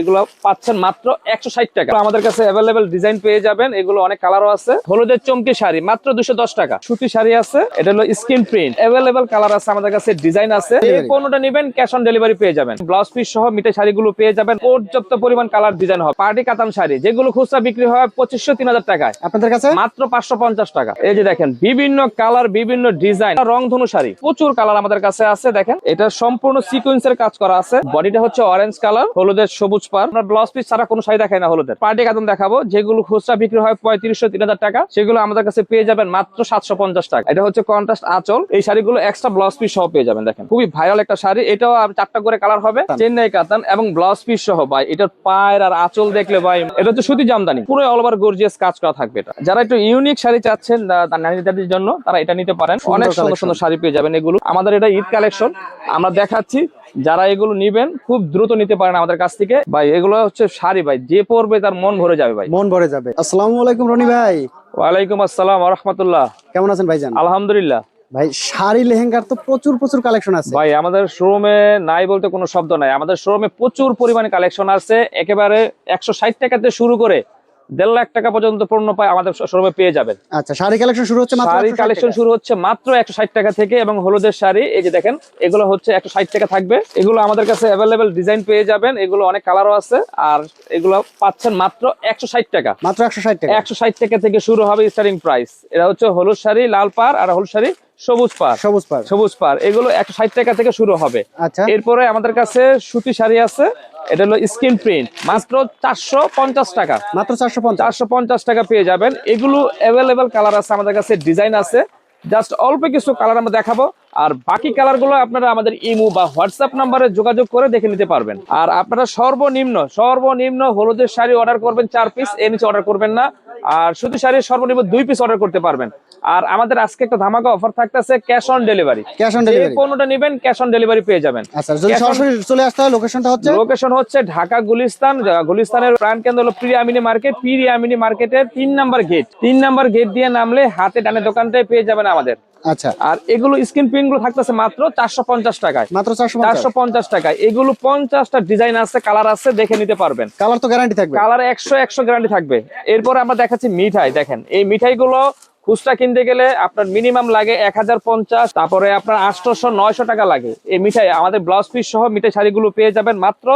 এগুলো পাচ্ছেন মাত্র একশো ষাট টাকা। আমাদের কাছে অ্যাভেলেবেল ডিজাইন পেয়ে যাবেন। এগুলো অনেক কালারও আছে। হলুদের চমকি শাড়ি মাত্র দুশো দশ টাকা। সুতি শাড়ি আছে। এটা হলো স্কিন প্রিন্ট অ্যাভেলেবেল কালার আছে আমাদের কাছে ডিজাইন আছে। কোনোটা নেবেন ক্যাশ অন ডেলিভারি পেয়ে যাবেন। ব্লাউজ পিস সহ মিটে শাড়িগুলো পেয়ে যাবেন। পর্যাপ্ত পরিমাণ কালার ডিজাইন হবে। পার্টি কাতান শাড়ি যেগুলো খুচরা বিক্রি হয় পঁচিশশো তিন হাজার টাকায়। আপনাদের কাছে? মাত্র পাঁচশো পঞ্চাশ টাকা। এই যে দেখেন বিভিন্ন কালার বিভিন্ন ডিজাইন রং ধনু শাড়ি। প্রচুর কালার আমাদের কাছে আছে দেখেন। এটা সম্পূর্ণ সিকোয়েন্সের কাজ করা আছে। বডিটা হচ্ছে অরেঞ্জ কালার হলুদের সবুজ পার। আমরা ব্লাউজ পিস ছাড়া কোনো শাড়ি দেখাই না হলুদের। পার্টি কাতন দেখাবো যেগুলো খুচরা বিক্রি হয় পঁয়ত্রিশশো তিন হাজার টাকা সেগুলো আমাদের কাছে পেয়ে যাবেন মাত্র সাতশো পঞ্চাশ টাকা। এটা হচ্ছে কন্ট্রাস্ট আঁচল। এই শাড়িগুলো এক্সট্রা ব্লাউজ পিস সহ পেয়ে যাবেন দেখেন। খুবই ভাইরাল একটা শাড়ি। এটাও চারটা করে কালার হবে। চেন্নাই কাতান এবং ব্লাউজ পিস সহ ভাই। এটার পায়ের আর আঁচল দেখলে ভাই এটা হচ্ছে সুতি জামদানি। পুরো অল ওভার গর্জিয়াস কাজ করা থাকবে এটা। যারা একটু ইউনিক শাড়ি চাচ্ছেন নারীদের জন্য তারা এটা নিতে পারেন। অনেক সুন্দর সুন্দর শাড়ি পেয়ে যাবেন এগুলো। আমাদের এটা ঈদ কালেকশন আমরা দেখাচ্ছি যারা এগুলো নিবেন খুব দ্রুত নিতে পারেন আমাদের কাছ থেকে। ভাই এগুলো হচ্ছে শাড়ি ভাই যে পরবে তার মন ভরে যাবে ভাই। মন ভরে যাবে। আসসালামু আলাইকুম রনি ভাই। ওয়ালাইকুম আসসালাম রহমতুল্লাহ। কেমন আছেন ভাইজান? আলহামদুলিল্লাহ। ভাই শাড়ি লেহেঙ্গার তো প্রচুর প্রচুর কালেকশন আছে। ভাই আমাদের শোরুমে নাই বলতে কোনো শব্দ নাই। আমাদের শোরুমে প্রচুর পরিমাণে কালেকশন আছে। একেবারে একশো ষাট টাকাতে শুরু করে দেড় লাখ টাকা পর্যন্ত পণ্য পায় আমাদের শোরুমে পেয়ে যাবেন। আচ্ছা শাড়ি কালেকশন শুরু হচ্ছে শাড়ি কালেকশন শুরু হচ্ছে মাত্র একশো ষাট টাকা থেকে এবং হলুদের শাড়ি এই যে দেখেন এগুলো হচ্ছে একশো ষাট টাকা থাকবে। এগুলো আমাদের কাছে অ্যাভেলেবেল ডিজাইন পেয়ে যাবেন এগুলো অনেক কালারও আছে আর এগুলো পাচ্ছেন মাত্র একশো ষাট টাকা। মাত্র একশো ষাট টাকা। একশো ষাট টাকা থেকে শুরু হবে স্টার্টিং প্রাইস এটা হচ্ছে হলুদ শাড়ি লাল পার আর হলুদ শাড়ি সবুজ পার সবুজ পার সবুজ পার এগুলো একশো ষাট টাকা থেকে শুরু হবে। আচ্ছা। এরপরে আমাদের কাছে সুতি শাড়ি আছে এটা হলো স্কিন প্রিন্ট। মাত্র চারশো পঞ্চাশ টাকা। মাত্র চারশো পঞ্চাশ। চারশো পঞ্চাশ টাকা পেয়ে যাবেন। এগুলো অ্যাভেলেবেল কালার আছে আমাদের কাছে ডিজাইন আছে। জাস্ট অল্প কিছু কালার আমরা দেখাবো। আর বাকি কালারগুলো আপনারা আমাদের ইমো বা হোয়াটসঅ্যাপ নাম্বারে যোগাযোগ করে দেখে নিতে পারবেন। আর আপনারা সর্বনিম্ন সর্বনিম্ন হলুদের শাড়ি অর্ডার করবেন চার পিস এর নিচে অর্ডার করবেন না। আর শুধু শাড়ির সর্বনিম্ন দুই পিস অর্ডার করতে পারবেন। আর আমাদের আজকে একটা ধামাকা অফার থাকতেছে cash on delivery cash on delivery কোনোটা নেবেন ক্যাশ অন ডেলিভারি পেয়ে যাবেন। আচ্ছা যদি সরাসরি চলে আসতে হয় লোকেশনটা হচ্ছে? লোকেশন হচ্ছে ঢাকা গুলিস্তান গুলিস্তানের প্রাণ কেন্দ্র হলো প্রিয়ামিনী মার্কেট। প্রিয়ামিনী মার্কেটের তিন নাম্বার গেট তিন নাম্বার গেট দিয়ে নামলে হাতে ডানে দোকানটাই পেয়ে যাবেন আমাদের। আচ্ছা। আর এগুলো স্ক্রিন প্রিন্টগুলো থাকতেছে মাত্র চারশো পঞ্চাশ টাকায়। মাত্র চারশো পঞ্চাশ। টাকায়। এগুলো পঞ্চাশটা ডিজাইন আছে কালার আছে দেখে নিতে পারবেন। কালার তো গ্যারান্টি থাকবে। কালার একশো একশো গ্যারান্টি থাকবে। এরপর আমরা দেখাচ্ছি মিঠাই দেখেন। এই মিঠাইগুলো খুচরা কিনতে গেলে আপনার মিনিমাম লাগে এক হাজার পঞ্চাশ তারপরে আপনার আটশোশো নয়শো টাকা লাগে। এই মিঠাই আমাদের ব্লাউজ পিস সহ মিঠাই শাড়িগুলো পেয়ে যাবেন মাত্র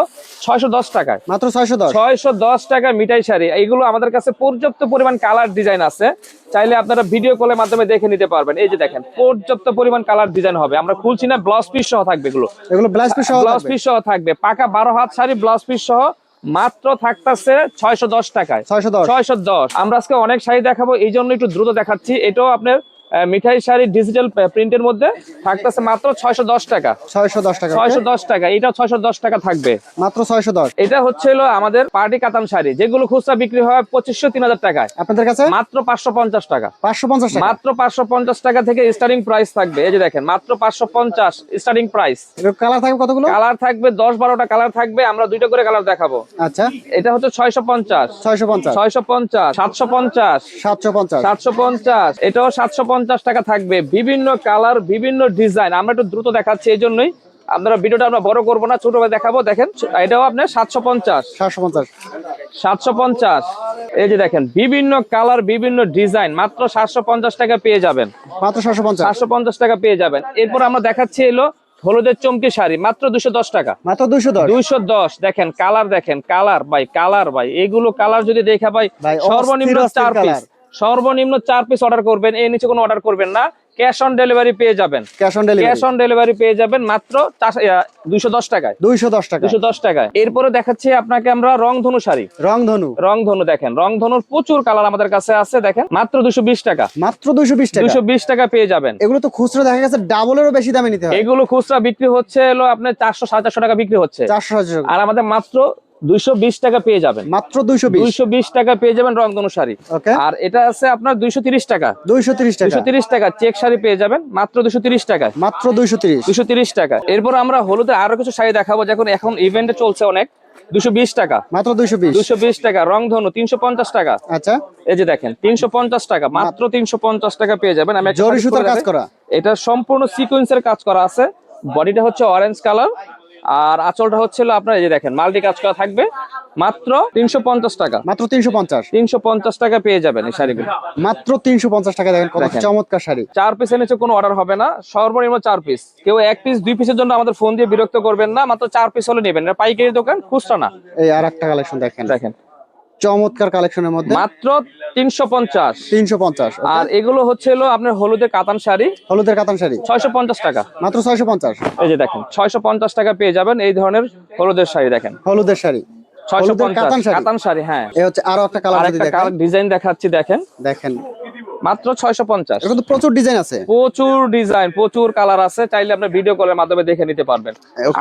ছয়শো দশ টাকায়। মাত্র ছয়শো দশ? ছয়শো দশ টাকা মিঠাই শাড়ি। এইগুলো আমাদের কাছে পর্যাপ্ত পরিমাণ কালার ডিজাইন আছে। চাইলে আপনারা ভিডিও কলের মাধ্যমে দেখে নিতে পারবেন। এই যে দেখেন পর্যাপ্ত পরিমাণ কালার ডিজাইন হবে। আমরা খুলছি না ব্লাউজ পিস সহ থাকবে এগুলো। এগুলো ব্লাউজ পিস সহ ব্লাউজ থাকবে? পিস সহ থাকবে। পাকা বারো হাত শাড়ি ব্লাউজ পিস সহ মাত্র থাকতেছে ছয়শো দশ টাকায়। ছয়শো দশ। ছয়শো দশ। আমরা আজকে অনেক শাড়ি দেখাবো এই জন্য একটু দ্রুত দেখাচ্ছি। এটাও আপনার মিঠাই শাড়ি ডিজিটাল প্রিন্টের মধ্যে থাকতেছে মাত্র ছয়শো দশ টাকা। ছয়শো দশ টাকা ছয়শো দশ টাকা এটা ছয়শো দশ টাকা থাকবে। মাত্র ছয়শো দশ। এটা হচ্ছে আমাদের পার্টি কাতান শাড়ি যেগুলো খুচরা বিক্রি হয় পঁচিশশো তিন হাজার টাকায়। আপনাদের কাছে? মাত্র পাঁচশো পঞ্চাশ টাকা। পাঁচশো পঞ্চাশ মাত্র পাঁচশো পঞ্চাশ টাকা থেকে স্টার্টিং প্রাইস থাকবে। এই যে দেখেন মাত্র পাঁচশো পঞ্চাশ স্টার্টিং প্রাইস কালার থাকবে কতগুলো? কালার থাকবে দশ বারোটা কালার থাকবে আমরা দুইটা করে কালার দেখাবো। আচ্ছা। এটা হচ্ছে ছয়শো পঞ্চাশ। ছয়শো পঞ্চাশ। ছয়শো পঞ্চাশ সাতশো পঞ্চাশ। সাতশো পঞ্চাশ। সাতশো পঞ্চাশ এটাও সাতশো পঞ্চাশ। টাকা থাকবে। বিভিন্ন কালার বিভিন্ন ডিজাইন। আমরা একটু দ্রুত দেখাচ্ছি এই জন্যই। আপনারা ভিডিওটা আমরা বড় করব না ছোট করে দেখাবো। দেখেন এটাও আপনার সাতশো পঞ্চাশ। সাতশো পঞ্চাশ। সাতশো পঞ্চাশ। এই যে দেখেন বিভিন্ন কালার বিভিন্ন ডিজাইন। মাত্র সাতশো পঞ্চাশ টাকা পেয়ে যাবেন। মাত্র সাতশো পঞ্চাশ। সাতশো পঞ্চাশ টাকা পেয়ে যাবেন। এরপর আমরা দেখাচ্ছি এলো হলুদের চমকি শাড়ি মাত্র দুশো দশ টাকা। মাত্র দুইশো দশ। দুইশো দশ দেখেন কালার দেখেন কালার ভাই কালার ভাই। এগুলো কালার যদি দেখা ভাই ভাই, সর্বনিম্ন চার পিস। সর্বনিম্ন চার পিস অর্ডার করবেন এর নিচে কোনো অর্ডার করবেন না। ক্যাশ অন ডেলিভারি পেয়ে যাবেন। Cash on cash on delivery পেয়ে যাবেন মাত্র দুইশো দশ টাকায়। দুইশো দশ টাকা দুশো দশ টাকায়। এরপরে দেখাচ্ছি আপনাকে আমরা রং ধনু শাড়ি। রং ধনু রং ধনু দেখেন। রং ধনুর প্রচুর কালার আমাদের কাছে আছে দেখেন। মাত্র দুশো বিশ টাকা। মাত্র দুইশো বিশ টাকা। দুশো বিশ টাকা পেয়ে যাবেন। এগুলো তো খুচরো দেখা গেছে ডাবলেরও বেশি দামে নিতে হয়। এগুলো খুচরা বিক্রি হচ্ছে হলো আপনার চারশো সাড়ে চারশো টাকা বিক্রি হচ্ছে। চারশো হাজার আর আমাদের মাত্র দুইশো বিশ টাকা পেয়ে যাবেন। মাত্র দুইশো দুইশো বিশ টাকা পেয়ে যাবেন রংধনু শাড়ি। ওকে। আর এটা আছে আপনার দুইশো তিরিশ টাকা। দুইশো তিরিশ টাকা। দুইশো তিরিশ টাকা চেক শাড়ি পেয়ে যাবেন মাত্র দুশো তিরিশ টাকায়। মাত্র দুইশো তিরিশ। দুশো তিরিশ টাকা। এরপর আমরা হলুদের আরও কিছু শাড়ি দেখাবো যখন এখন ইভেন্টে চলছে অনেক। দুশো বিশ টাকা। মাত্র দুইশো বিশ। দুশো বিশ টাকা রংধনু তিনশো পঞ্চাশ টাকা। আচ্ছা। এই যে দেখেন তিনশো পঞ্চাশ টাকা মাত্র তিনশো পঞ্চাশ টাকা পেয়ে যাবেন। আমি একটা জরি সুতার কাজ করা। এটা সম্পূর্ণ সিকোয়েন্সের কাজ করা আছে। বডিটা হচ্ছে অরেঞ্জ কালার আর আঁচলটা হচ্ছিল আপনার এই যে দেখেন মাল্টি কাজ করা থাকবে মাত্র তিনশো পঞ্চাশ টাকা। মাত্র তিনশো পঞ্চাশ। তিনশো পঞ্চাশ টাকা পেয়ে যাবেন এই শাড়িগুলো। মাত্র তিনশো পঞ্চাশ টাকা দেখেন কত চমৎকার শাড়ি। চার পিসের নিচে কোনো অর্ডার হবে না সর্বনিম্ন চার পিস কেউ এক পিস দুই পিসের জন্য আমাদের ফোন দিয়ে বিরক্ত করবেন না মাত্র চার পিস হলে নেবেন। এটা পাইকারি দোকান খুচরা না। এই আর একটা কালেকশন দেখেন। দেখেন। চমৎকার কালেকশনের মধ্যে। মাত্র তিনশো পঞ্চাশ। তিনশো পঞ্চাশ আর এগুলো হচ্ছে হলো আপনার হলুদের কাতান শাড়ি। হলুদের কাতান শাড়ি। ছয়শো পঞ্চাশ টাকা। মাত্র ছয়শো পঞ্চাশ। এই যে দেখেন ছয়শো পঞ্চাশ টাকা পেয়ে যাবেন এই ধরনের হলুদের শাড়ি দেখেন। হলুদের শাড়ি। ছয়শো পঞ্চাশ কাতান শাড়ি। হ্যাঁ। এই হচ্ছে আরও একটা কালার ডিজাইন দেখাচ্ছি দেখেন। দেখেন। মাত্র ছয়শো পঞ্চাশ। কিন্তু প্রচুর ডিজাইন আছে। প্রচুর ডিজাইন প্রচুর কালার আছে। চাইলে ভিডিও কলের মাধ্যমে দেখে নিতে পারবেন।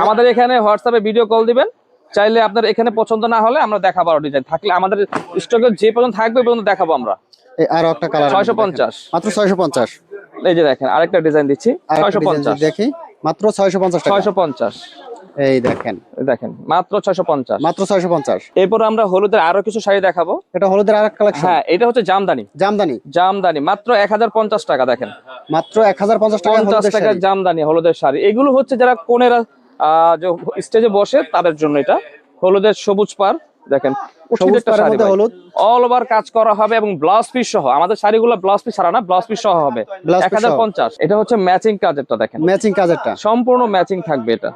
আমাদের এখানে হোয়াটসঅ্যাপে ভিডিও কল দিবেন। চাইলে আপনার এখানে পছন্দ না হলে আমরা দেখাবো আরও ডিজাইন থাকলে আমাদের স্টকে যে পর্যন্ত থাকবে পর্যন্ত দেখাবো আমরা। এই আরও একটা কালার 650 মাত্র ছয়শো পঞ্চাশ। এই যে দেখেন আরেকটা ডিজাইন দিচ্ছি আর ছয়শো পঞ্চাশ। দেখি মাত্র ছয়শো পঞ্চাশ টাকা। ছয়শো পঞ্চাশ। এই দেখেন। দেখেন মাত্র ছয়শো পঞ্চাশ। মাত্র ছয়শো পঞ্চাশ। এরপর আমরা হলুদের আরও কিছু শাড়ি দেখাবো। এটা হলুদের আর এক কালেকশন হ্যাঁ এটা হচ্ছে জামদানি। জামদানি। জামদানি মাত্র এক হাজার পঞ্চাশ টাকা দেখেন। মাত্র এক হাজার পঞ্চাশ টাকা পঞ্চাশ হলুদের টাকার শাড়ি। জামদানি হলুদের শাড়ি। এগুলো হচ্ছে যারা কোনেরা স্টেজে বসে তাদের জন্য এটা। হলুদের সবুজ পার দেখেন। হলুদ। অল ওভার কাজ করা হবে এবং ব্লাউজ পিস সহ আমাদের শাড়িগুলো ব্লাউজ পিস ছাড়া না ব্লাউজ পিস সহ হবে। এক হাজার পঞ্চাশ। এটা হচ্ছে ম্যাচিং কাজেরটা দেখেন। ম্যাচিং কাজেরটা। সম্পূর্ণ ম্যাচিং থাকবে এটা।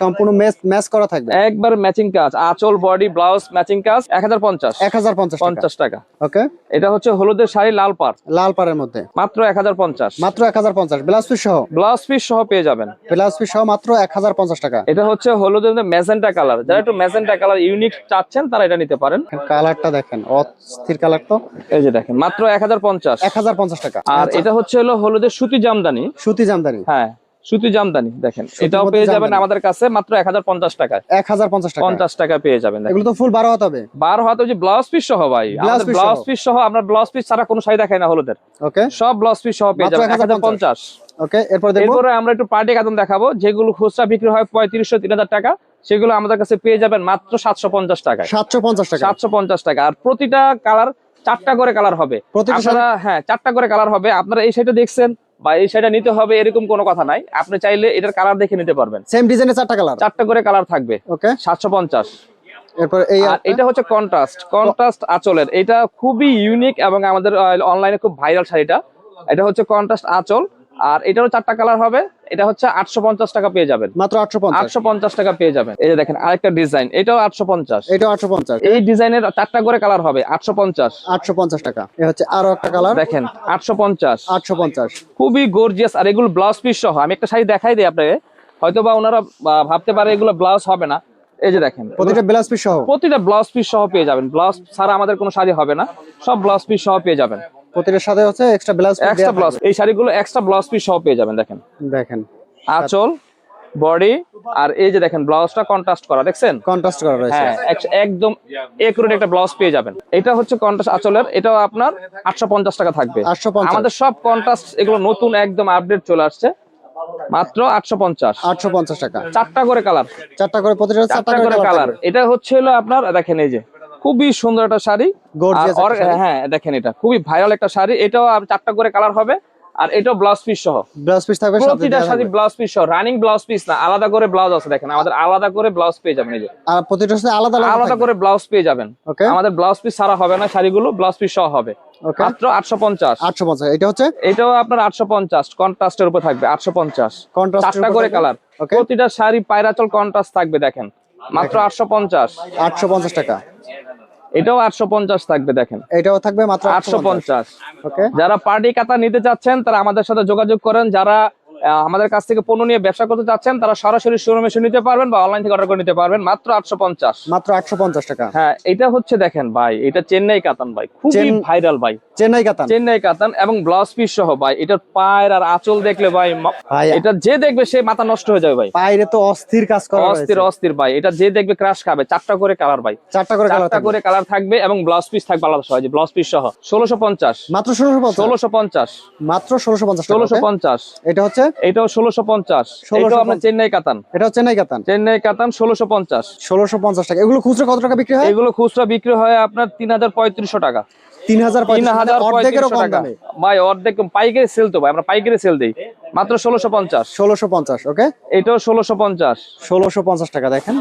সম্পূর্ণ ম্যাচ ম্যাচ করা থাকবে। একবার ম্যাচিং কাজ আঁচল বডি ব্লাউজ ম্যাচিং কাজ এক হাজার পঞ্চাশ। এক হাজার পঞ্চাশ টাকা। পঞ্চাশ টাকা। ওকে এটা হচ্ছে হলুদের শাড়ি লাল পার লাল পাড়ের মধ্যে। মাত্র এক হাজার পঞ্চাশ। মাত্র এক হাজার পঞ্চাশ। ব্লাউজ পিস সহ? ব্লাউজ পিস সহ পেয়ে যাবেন। ব্লাউজ পিস সহ মাত্র এক হাজার পঞ্চাশ টাকা। এটা হচ্ছে হলুদের ম্যাজেন্টা কালার যারা একটু ম্যাজেন্টা কালার ইউনিক চাচ্ছেন তারা এটা নিতে পারেন। কালারটা দেখেন অস্থির কালার তো। এই যে দেখেন মাত্র এক হাজার পঞ্চাশ। এক হাজার পঞ্চাশ টাকা। আর এটা হচ্ছে হলো হলুদের সুতি জামদানি। সুতি জামদানি। হ্যাঁ। সুতি জামদানি দেখেন। এটাও পেয়ে যাবেন আমাদের কাছে মাত্র এক হাজার পঞ্চাশ টাকায় এক হাজার পঞ্চাশ টাকা। পঞ্চাশ টাকা পেয়ে যাবেন এগুলো তো ফুল বারো হতে হবে বার হয়তো যে ব্লাউজ পিস সহ ভাই। ব্লাউজ পিস সহ। আমরা ব্লাউজ পিস ছাড়া কোনো শাড়ি দেখাই না হলুদের। ওকে। সব ব্লাউজ পিস সহ পেয়ে যাবেন এক হাজার পঞ্চাশ। ওকে এরপর এরপরে আমরা একটু পার্টি দেখাবো যেগুলো খুচরা বিক্রি হয় পঁয়ত্রিশশো তিন হাজার টাকা। সেগুলো আমাদের কাছে পেয়ে যাবেন মাত্র সাতশো পঞ্চাশ টাকায়। সাতশো পঞ্চাশ টাকা। সাতশো পঞ্চাশ টাকা। আর প্রতিটা কালার চারটা করে কালার হবে। প্রতিটা আপনারা হ্যাঁ চারটা করে কালার হবে। আপনারা এই শাড়িটা দেখছেন বা এই শাড়িটা নিতে হবে এরকম কোনো কথা নাই। আপনি চাইলে এটার কালার দেখে নিতে পারবেন। সেম ডিজাইনের চারটা কালার চারটা করে কালার থাকবে। ওকে সাতশো পঞ্চাশ। এরপর এই আর এটা হচ্ছে কন্ট্রাস্ট কন্ট্রাস্ট আঁচলের। এটা খুবই ইউনিক এবং আমাদের অনলাইনে খুব ভাইরাল শাড়িটা। এটা হচ্ছে কন্ট্রাস্ট আঁচল। আর এটারও চারটা কালার হবে। এটা হচ্ছে আটশো পঞ্চাশ টাকা পেয়ে যাবেন। মাত্র আটশো আটশো পঞ্চাশ টাকা পেয়ে যাবেন। এই যে দেখেন আরেকটা ডিজাইন এটাও আটশো পঞ্চাশ। এটা আটশো পঞ্চাশ। এই ডিজাইনের চারটা করে কালার হবে আটশো পঞ্চাশ। আটশো পঞ্চাশ টাকা। এ হচ্ছে আরও একটা কালার। দেখেন আটশো পঞ্চাশ। আটশো পঞ্চাশ। খুবই গর্জিয়াস আর এগুলো ব্লাউজ পিস সহ আমি একটা শাড়ি দেখাই দিই আপনাকে। হয়তো বা ওনারা ভাবতে পারে এগুলো ব্লাউজ হবে না। এই যে দেখেন প্রতিটা ব্লাউজ পিস সহ। প্রতিটা ব্লাউজ পিস সহ পেয়ে যাবেন। ব্লাউজ ছাড়া আমাদের কোনো শাড়ি হবে না। সব ব্লাউজ পিস সহ পেয়ে যাবেন। প্রতিটার সাথে হচ্ছে এক্সট্রা ব্লাউজ এক্সট্রা ব্লাউজ এই শাড়িগুলো এক্সট্রা ব্লাউজ পিস সহ পেয়ে যাবেন দেখেন। দেখেন। আঁচল বডি আর এই যে দেখেন ব্লাউজটা কন্ট্রাস্ট করা দেখছেন? কন্ট্রাস্ট করা রয়েছে। হ্যাঁ এক- একদম একুরেট একটা ব্লাউজ পেয়ে যাবেন। এটা হচ্ছে কন্ট্রাস্ট আঁচলের এটাও আপনার আটশো পঞ্চাশ টাকা থাকবে। আটশো পঞ্চাশ। আমাদের সব কন্ট্রাস্ট এগুলো নতুন একদম আপডেট চলে আসছে। মাত্র আটশো পঞ্চাশ। আটশো পঞ্চাশ টাকা। চারটা করে কালার চারটা করে প্রতিটা চারটা করে কালার এটা হচ্ছে হলো আপনার দেখেন এই যে খুবই সুন্দর একটা শাড়ি। শাড়ি। হ্যাঁ দেখেন এটা। খুবই ভাইরাল একটা শাড়ি। এটাও চারটা করে কালার হবে। আর এটাও ব্লাউজ পিস সহ। ব্লাউজ পিস থাকবে প্রতিটা শাড়ি ব্লাউজ পিস সহ। রানিং ব্লাউজ পিস না আলাদা করে ব্লাউজ আছে দেখেন। আমাদের আলাদা করে ব্লাউজ পেয়ে যাবেন এই যে। আর প্রতিটার সাথে আলাদা আলাদা করে ব্লাউজ পেয়ে যাবেন। ওকে আমাদের ব্লাউজ পিস ছাড়া হবে না শাড়িগুলো ব্লাউজ পিস সহ হবে। মাত্র আটশো পঞ্চাশ। আটশো পঞ্চাশ। এটা হচ্ছে? এটাও আপনার আটশো পঞ্চাশ। কন্ট্রাস্টের উপর থাকবে আটশো পঞ্চাশ। কন্ট্রাস্ট চারটা করে কালার প্রতিটা শাড়ি পায়রাচল কন্ট্রাস্ট থাকবে দেখেন। মাত্র আটশো পঞ্চাশ। আটশো পঞ্চাশ টাকা। এটাও আটশো পঞ্চাশ থাকবে দেখেন। এটাও থাকবে মাত্র আটশো পঞ্চাশ। ওকে যারা পার্টি কাতা নিতে চাচ্ছেন তারা আমাদের সাথে যোগাযোগ করেন। যারা আমাদের কাছ থেকে পণ্য নিয়ে ব্যবসা করতে চাচ্ছেন তারা সরাসরি শোরুমে এসে নিতে পারবেন বা অনলাইন থেকে অর্ডার করে নিতে পারবেন। মাত্র আটশো পঞ্চাশ। মাত্র আটশো পঞ্চাশ টাকা। হ্যাঁ এটা হচ্ছে দেখেন ভাই এটা চেন্নাই কাতান ভাই খুবই ভাইরাল ভাই। চেন্নাই কাতান। চেন্নাই কাতান এবং ব্লাউজ পিস সহ ভাই এটার পায়ের আর আঁচল দেখলে ভাই এটা যে দেখবে সে মাথা নষ্ট হয়ে যাবে ভাই। বাইরে তো অস্থির কাজ করা অস্থির অস্থির ভাই এটা যে দেখবে ক্রাশ খাবে চারটা করে কালার ভাই। চারটা করে কালার চারটা থাকবে। করে কালার থাকবে এবং ব্লাউজ পিস থাকবে আলাদা সহ ব্লাউজ পিস সহ। ষোলোশো পঞ্চাশ। মাত্র ষোলোশো পঞ্চাশ। ষোলোশো পঞ্চাশ। মাত্র ষোলোশো পঞ্চাশ ষোলোশো পঞ্চাশ। এটা হচ্ছে এটাও ষোলোশো পঞ্চাশ। এটাও আপনার চেন্নাই কাতান। এটা চেন্নাই কাতান? চেন্নাই কাতান ষোলোশো পঞ্চাশ। ষোলোশো পঞ্চাশ টাকা। এগুলো খুচরো কত টাকা বিক্রি হয়? এগুলো খুচরা বিক্রি হয় আপনার তিন হাজার পঁয়ত্রিশশো টাকা। তিন হাজার ভাই অর্ধেক পাইকারি সেল তো ভাই আমরা পাইকারি সেল দিই। মাত্র ষোলোশো পঞ্চাশ। ষোলোশো পঞ্চাশ ওকে এটাও ষোলোশো পঞ্চাশ। ষোলোশো পঞ্চাশ টাকা দেখেন।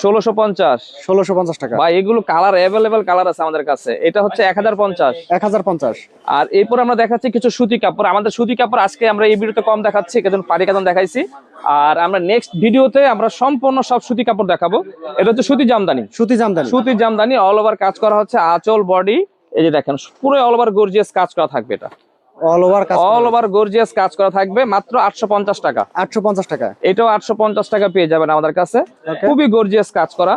ষোলোশো পঞ্চাশ। ষোলোশো পঞ্চাশ টাকা। ভাই এগুলো কালার অ্যাভেলেবেল কালার আছে আমাদের কাছে। এটা হচ্ছে এক হাজার পঞ্চাশ। এক হাজার পঞ্চাশ। আর এরপর আমরা দেখাচ্ছি কিছু সুতি কাপড়। আমাদের সুতি কাপড় আজকে আমরা এই ভিডিওতে কম দেখাচ্ছি দেখাইছি। আর আমরা নেক্সট ভিডিওতে আমরা সম্পূর্ণ সব সুতি কাপড় দেখাবো। এটা হচ্ছে সুতি জামদানি। সুতি জামদানি। সুতির জামদানি অল ওভার কাজ করা হচ্ছে আঁচল বডি এই যে দেখেন পুরো অল ওভার গর্জিয়াস কাজ করা থাকবে এটা। অল ওভার কাজ অল ওভার গর্জিয়াস কাজ করা থাকবে মাত্র আটশো পঞ্চাশ টাকা। আটশো পঞ্চাশ টাকা। এটাও আটশো পঞ্চাশ টাকা পেয়ে যাবেন আমাদের কাছে। খুবই গর্জিয়াস কাজ করা।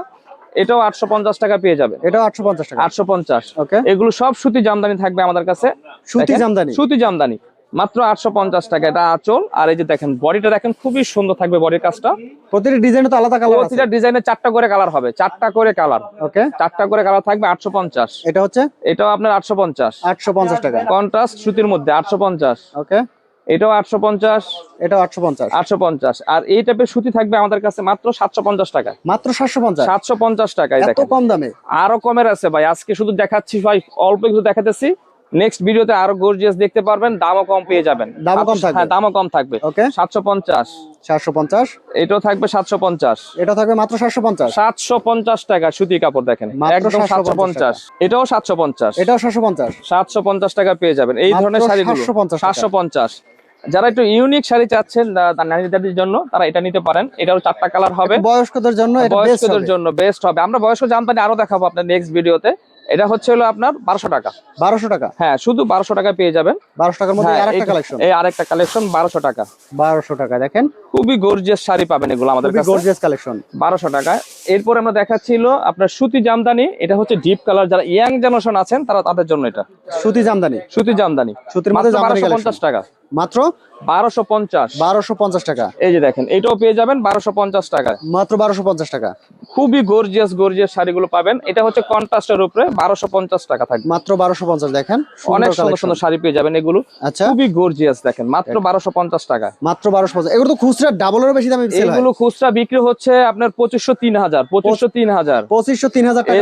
এটাও আটশো পঞ্চাশ টাকা পেয়ে যাবেন। এটাও আটশো পঞ্চাশ টাকা। আটশো পঞ্চাশ। ওকে এগুলো সব সুতি জামদানি থাকবে আমাদের কাছে। সুতি দেখেন, জামদানি। সুতি জামদানি। মাত্র আটশো পঞ্চাশ টাকা। এটা আঁচল। আর এই যে দেখেন বডিটা দেখেন খুবই সুন্দর থাকবে বডির কাজটা। প্রতিটি ডিজাইনে তো আলাদা কালার প্রতিটা ডিজাইনে চারটা করে কালার হবে চারটা করে কালার ওকে। চারটা করে কালার থাকবে আটশো পঞ্চাশ। এটা হচ্ছে? এটাও আপনার আটশো পঞ্চাশ। আটশো পঞ্চাশ টাকা। কন্ট্রাস্ট সুতির মধ্যে আটশো পঞ্চাশ। ওকে। এটাও আটশো পঞ্চাশ। এটাও আটশো পঞ্চাশ। আটশো পঞ্চাশ। আর এই টাইপের সুতি থাকবে আমাদের কাছে মাত্র সাতশো পঞ্চাশ টাকা। মাত্র সাতশো পঞ্চাশ। সাতশো পঞ্চাশ টাকায় কম দামে। আরও কমের আছে ভাই আজকে শুধু দেখাচ্ছি ভাই অল্প কিছু দেখাতেছি। নেক্সট ভিডিওতে আরও গর্জিয়াস দেখতে পারবেন দামও কম পেয়ে যাবেন। দামও কম থাকবে। হ্যাঁ দামও কম থাকবে। ওকে। সাতশো পঞ্চাশ। সাতশো পঞ্চাশ। এটাও থাকবে সাতশো পঞ্চাশ। এটা থাকবে মাত্র সাতশো পঞ্চাশ। সাতশো পঞ্চাশ টাকা সুতি কাপড় দেখেন। একদম সাতশো 750 পঞ্চাশ। এটাও সাতশো পঞ্চাশ। এটাও সাতশো পঞ্চাশ। সাতশো পঞ্চাশ টাকা পেয়ে যাবেন। এই ধরনের শাড়িগুলো 750 সাতশো পঞ্চাশ যারা একটু ইউনিক শাড়ি চাচ্ছেন নারীদের জন্য তারা এটা নিতে পারেন। এটাও চারটা কালার হবে। বয়স্কদের জন্য এটা বেস্ট বয়স্কদের জন্য বেস্ট হবে। আমরা বয়স্ক জামদানি আরও দেখাবো আপনার নেক্সট ভিডিওতে এটা হচ্ছে হলো আপনার বারোশো টাকা। বারোশো টাকা? হ্যাঁ শুধু বারোশো টাকা পেয়ে যাবেন। বারোশো টাকার মধ্যে হ্যাঁ, আরেকটা কালেকশন এই আরেকটা কালেকশন বারোশো টাকা। বারোশো টাকা দেখেন। খুবই গর্জিয়াস শাড়ি পাবেন এগুলো আমাদের কাছে। গর্জিয়াস কালেকশন বারোশো টাকা। এরপর আমরা দেখাচ্ছিল আপনার সুতি জামদানি। এটা হচ্ছে ডিপ কালার যারা ইয়াং জেনারেশন আছেন তারা তাদের জন্য এটা। সুতি জামদানি। সুতি জামদানি। সুতির মধ্যে বারোশো পঞ্চাশ টাকা। মাত্র বারোশো পঞ্চাশ। বারোশো পঞ্চাশ টাকা। এই যে দেখেন এটাও পেয়ে যাবেন বারোশো পঞ্চাশ টাকা মাত্র বারোশো পঞ্চাশ টাকা। খুবই গর্জিয়াস গর্জিয়াস শাড়িগুলো পাবেন। এটা হচ্ছে কন্ট্রাস্টের উপরে বারোশো পঞ্চাশ টাকা থাকবে। মাত্র বারোশো পঞ্চাশ দেখেন। অনেক সুন্দর সুন্দর শাড়ি পেয়ে যাবেন এগুলো। আচ্ছা। খুবই গর্জিয়াস দেখেন মাত্র বারোশো পঞ্চাশ টাকা মাত্র বারোশো পঞ্চাশ। এগুলো তো খুচরা ডাবলেরও বেশি দামে এগুলো খুচরা বিক্রি হচ্ছে আপনার পঁচিশশো তিন হাজার পঁচিশশো তিন হাজার। পঁচিশশো তিন হাজার টাকা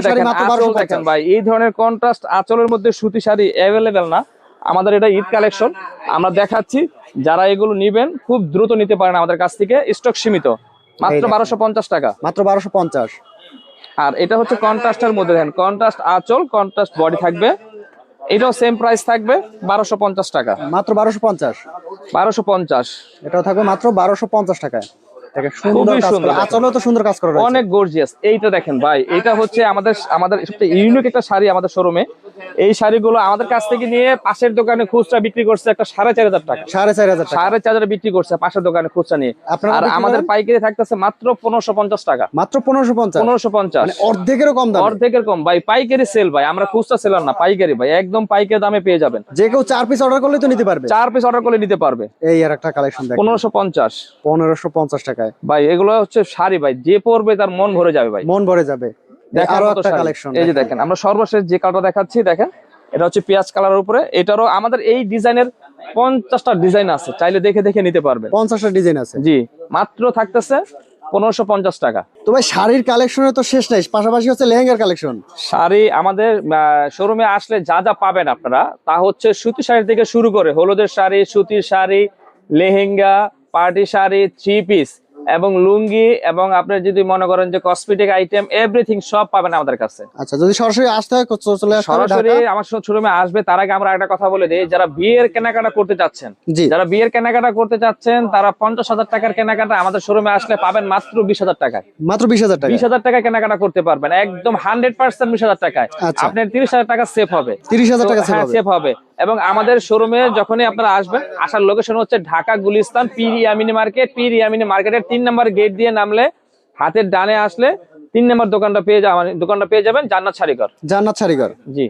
দেখেন ভাই এই ধরনের কন্ট্রাস্ট আচলের মধ্যে সুতি শাড়ি অ্যাভেলেবেল না। আমাদের এটা ঈদ কালেকশন। আমরা দেখাচ্ছি যারা এগুলো নিবেন খুব দ্রুত নিতে পারেন আমাদের কাছ থেকে। স্টক সীমিত। মাত্র বারোশো পঞ্চাশ টাকা। মাত্র বারোশো পঞ্চাশ। আর এটা হচ্ছে কন্ট্রাস্টের মধ্যে দেখেন। কন্ট্রাস্ট আঁচল কন্ট্রাস্ট বডি থাকবে। এটাও সেম প্রাইস থাকবে বারোশো পঞ্চাশ টাকা। মাত্র বারোশো পঞ্চাশ। বারোশো পঞ্চাশ। এটাও থাকবে মাত্র বারোশো পঞ্চাশ টাকায়। দেখেন সুন্দর সুন্দর। করা। সুন্দর কাজ করা অনেক গর্জিয়াস এইটা দেখেন ভাই এটা হচ্ছে আমাদের আমাদের ইউনিক একটা শাড়ি আমাদের শোরুমে এই শাড়িগুলো আমাদের কাছ থেকে নিয়ে পাশের দোকানে খুচরা বিক্রি করছে একটা সাড়ে চার হাজার টাকা। সাড়ে চার হাজার সাড়ে চার হাজার বিক্রি করছে পাশের দোকানে খুচরা নিয়ে। আর আমাদের পাইকারি থাকতেছে মাত্র পনেরোশো পঞ্চাশ টাকা। মাত্র পনেরোশো পঞ্চাশ? পনেরোশো পঞ্চাশ। মানে অর্ধেকেরও কম দাম? অর্ধেকের কম। ভাই পাইকারি সেল ভাই। আমরা খুচরা সেলার না পাইকারি ভাই। একদম পাইকারি দামে পেয়ে যাবেন। যে কেউ চার পিস অর্ডার করলে তো নিতে পারবে। চার পিস অর্ডার করে নিতে পারবে। এই আর একটা কালেকশন দেখেন। পনেরোশো পঞ্চাশ। পনেরোশো পঞ্চাশ টাকায়। ভাই এগুলো হচ্ছে শাড়ি ভাই। যে পরবে তার মন ভরে যাবে ভাই। মন ভরে যাবে। আরও একটা কালেকশন এই যে দেখেন। আমরা সর্বশেষ যে কালারটা দেখাচ্ছি দেখেন এটা হচ্ছে পেঁয়াজ কালারের উপরে। এটারও আমাদের এই ডিজাইনের পঞ্চাশটা ডিজাইন আছে চাইলে দেখে দেখে নিতে পারবেন। পঞ্চাশটা ডিজাইন আছে। জি মাত্র থাকতেছে পনেরোশো পঞ্চাশ টাকা। তো ভাই শাড়ির কালেকশনের তো শেষ নাই পাশাপাশি হচ্ছে লেহেঙ্গার কালেকশন শাড়ি আমাদের শোরুমে আসলে যা যা পাবেন আপনারা তা হচ্ছে সুতি শাড়ি থেকে শুরু করে হলুদের শাড়ি সুতির sari lehenga party sari three piece এবং লুঙ্গি এবং আপনি যদি মনে করেন যে কসমেটিক আইটেম এভরিথিং সব পাবেন আমাদের কাছে। আচ্ছা যদি সরাসরি আসতে হয় চলে আসতে সরাসরি আমার শোরুমে আসবে তার আগে আমরা একটা কথা বলে দিই যারা বিয়ের কেনাকাটা করতে চাচ্ছেন যারা বিয়ের কেনাকাটা করতে চাচ্ছেন তারা পঞ্চাশ হাজার টাকার কেনাকাটা আমাদের শোরুমে আসলে পাবেন মাত্র বিশ হাজার টাকায়। মাত্র বিশ হাজার টাকা বিশ হাজার টাকা কেনাকাটা করতে পারবেন একদম হান্ড্রেড পার্সেন্ট বিশ হাজার টাকায়। আচ্ছা। আপনার তিরিশ হাজার টাকা সেফ হবে। তিরিশ হাজার টাকা save হ্যাঁ হবে। সেফ হবে। এবং আমাদের শোরুমে যখনই আপনারা আসবেন আসার লোকেশন হচ্ছে ঢাকা গুলিস্তান পীর ইয়ামিনী মার্কেট পীর ইয়ামিনী মার্কেটের তিন নাম্বার গেট দিয়ে নামলে হাতের ডানে আসলে তিন নাম্বার দোকানটা পেয়ে যাবেন দোকানটা পেয়ে যাবেন জান্নাত সারিগর জান্নাত সারিগর জি।